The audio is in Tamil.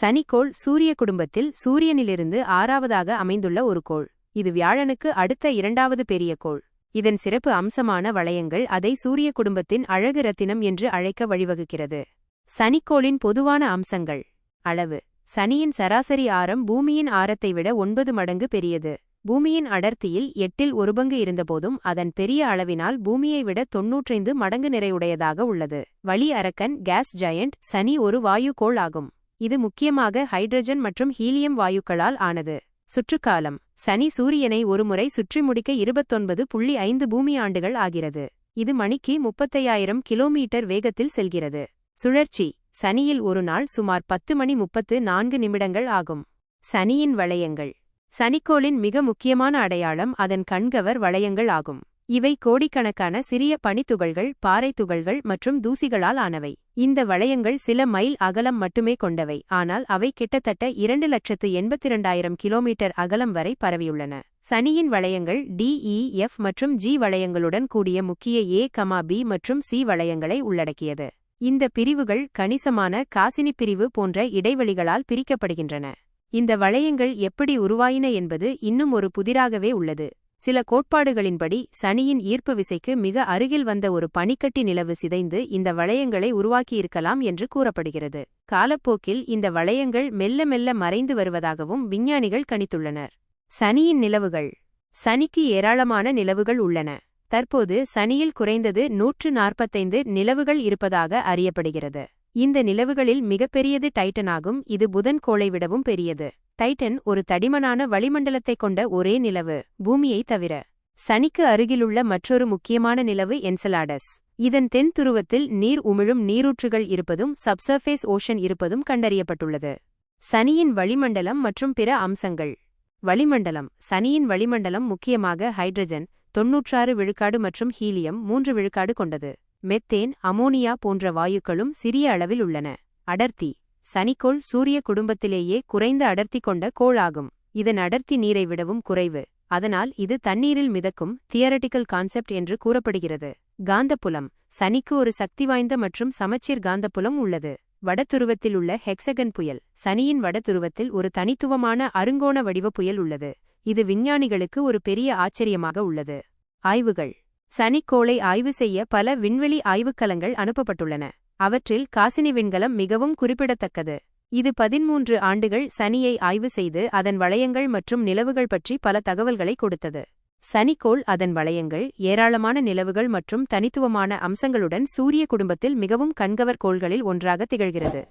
சனிக்கோள் சூரிய குடும்பத்தில் சூரியனிலிருந்து ஆறாவதாக அமைந்துள்ள ஒரு கோள். இது வியாழனுக்கு அடுத்த இரண்டாவது பெரிய கோள். இதன் சிறப்பு அம்சமான வளையங்கள் அதை சூரிய குடும்பத்தின் அழகு ரத்தினம் என்று அழைக்க வழிவகுக்கிறது. சனிக்கோளின் பொதுவான அம்சங்கள். அளவு. சனியின் சராசரி ஆரம் பூமியின் ஆரத்தை விட ஒன்பது மடங்கு பெரியது. பூமியின் அடர்த்தியில் எட்டில் ஒரு பங்கு இருந்தபோதும் அதன் பெரிய அளவினால் பூமியை விட தொன்னூற்றைந்து மடங்கு நிறையுடையதாக உள்ளது. வழி அரக்கன் கேஸ் ஜயண்ட் சனி ஒரு வாயு கோள் ஆகும். இது முக்கியமாக ஹைட்ரஜன் மற்றும் ஹீலியம் வாயுக்களால் ஆனது. சுற்றுக்காலம். சனி சூரியனை ஒருமுறை சுற்றி முடிக்க இருபத்தொன்பது புள்ளி ஐந்து பூமி ஆண்டுகள் ஆகிறது. இது மணிக்கு முப்பத்தையாயிரம் கிலோமீட்டர் வேகத்தில் செல்கிறது. சுழற்சி. சனியில் ஒரு நாள் சுமார் பத்து மணி முப்பத்து நான்கு நிமிடங்கள் ஆகும். சனியின் வளையங்கள். சனிக்கோளின் மிக முக்கியமான அடையாளம் அதன் கண்கவர் வளையங்கள் ஆகும். இவை கோடிக்கணக்கான சிறிய பனித்துகள்கள் பாறை துகள்கள் மற்றும் தூசிகளால் ஆனவை. இந்த வளையங்கள் சில மைல் அகலம் மட்டுமே கொண்டவை ஆனால் அவை கிட்டத்தட்ட இரண்டு லட்சத்து எண்பத்திரண்டாயிரம் கிலோமீட்டர் அகலம் வரை பரவியுள்ளன. சனியின் வளையங்கள் டிஇ எஃப் e, மற்றும் ஜி வளையங்களுடன் கூடிய முக்கிய ஏ கமா பி மற்றும் சி வளையங்களை உள்ளடக்கியது. இந்த பிரிவுகள் கணிசமான காசினி பிரிவு போன்ற இடைவெளிகளால் பிரிக்கப்படுகின்றன. இந்த வளையங்கள் எப்படி உருவாயின என்பது இன்னும் ஒரு புதிராகவே உள்ளது. சில கோட்பாடுகளின்படி சனியின் ஈர்ப்பு விசைக்கு மிக அருகில் வந்த ஒரு பனிக்கட்டி நிலவு சிதைந்து இந்த வளையங்களை உருவாக்கியிருக்கலாம் என்று கூறப்படுகிறது. காலப்போக்கில் இந்த வளையங்கள் மெல்ல மெல்ல மறைந்து வருவதாகவும் விஞ்ஞானிகள் கணித்துள்ளனர். சனியின் நிலவுகள். சனிக்கு ஏராளமான நிலவுகள் உள்ளன. தற்போது சனியில் குறைந்தது நூற்று நாற்பத்தைந்து நிலவுகள் இருப்பதாக அறியப்படுகிறது. இந்த நிலவுகளில் மிகப்பெரியது டைட்டனாகும். இது புதன் கோளை விடவும் பெரியது. டைட்டன் ஒரு தடிமனான வளிமண்டலத்தை கொண்ட ஒரே நிலவு பூமியை தவிர. சனிக்கு அருகிலுள்ள மற்றொரு முக்கியமான நிலவு என்சலாடஸ். இதன் தென் துருவத்தில் நீர் உமிழும் நீரூற்றுகள் இருப்பதும் சப்சர்ஃபேஸ் ஓஷன் இருப்பதும் கண்டறியப்பட்டுள்ளது. சனியின் வளிமண்டலம் மற்றும் பிற அம்சங்கள். வளிமண்டலம். சனியின் வளிமண்டலம் முக்கியமாக ஹைட்ரஜன் தொன்னூற்றாறு விழுக்காடு மற்றும் ஹீலியம் மூன்று விழுக்காடு கொண்டது. மெத்தேன் அமோனியா போன்ற வாயுக்களும் சிறிய அளவில் உள்ளன. அடர்த்தி. சனிக்கோள் சூரிய குடும்பத்திலேயே குறைந்த அடர்த்தி கொண்ட கோளாகும் இதன் அடர்த்தி நீரை விடவும் குறைவு. அதனால் இது தண்ணீரில் மிதக்கும் தியரட்டிக்கல் கான்செப்ட் என்று கூறப்படுகிறது. காந்தப்புலம். சனிக்கு ஒரு சக்தி வாய்ந்த மற்றும் சமச்சீர் காந்தப்புலம் உள்ளது. வடதுருவத்தில் உள்ள ஹெக்சகன் புயல். சனியின் வடதுருவத்தில் ஒரு தனித்துவமான அருங்கோண வடிவ புயல் உள்ளது. இது விஞ்ஞானிகளுக்கு ஒரு பெரிய ஆச்சரியமாக உள்ளது. ஆய்வுகள். சனிக்கோளை ஆய்வு செய்ய பல விண்வெளி ஆய்வுக்கலங்கள் அனுப்பப்பட்டுள்ளன. அவற்றில் காசினி விண்கலம் மிகவும் குறிப்பிடத்தக்கது. இது பதிமூன்று ஆண்டுகள் சனியை ஆய்வு செய்து அதன் வளையங்கள் மற்றும் நிலவுகள் பற்றி பல தகவல்களை கொடுத்தது. சனிக்கோள் அதன் வளையங்கள் ஏராளமான நிலவுகள் மற்றும் தனித்துவமான அம்சங்களுடன் சூரிய குடும்பத்தில் மிகவும் கண்கவர் கோள்களில் ஒன்றாக திகழ்கிறது.